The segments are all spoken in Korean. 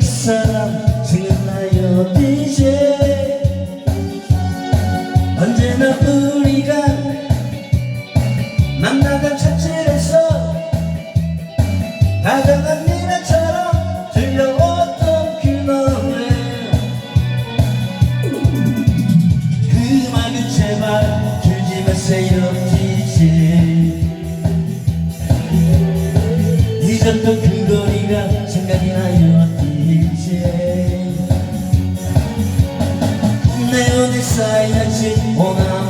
사람 생각나요 DJ? 언제나 우리가 만나던 차질에서 다가간 미나처럼 들려왔던 그 노래 그 음악은 제발 들지 마세요 잊었던 그 거리가 생각이 나요 DJ 내연에 쌓여진 오난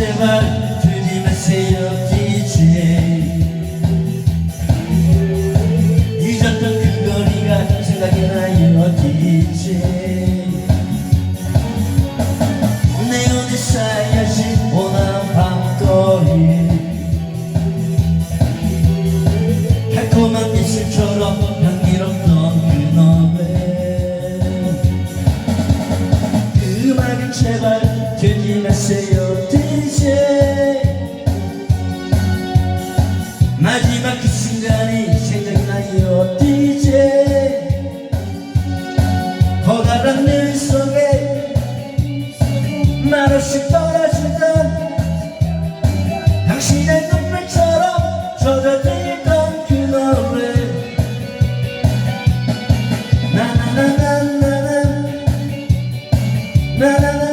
제발 들지 마세요 DJ. 잊었던 그 거리가 생각이 나요 DJ 말없이 떨어지던 당신의 눈물처럼 젖어들던 그 노래 나나나나나나 나나나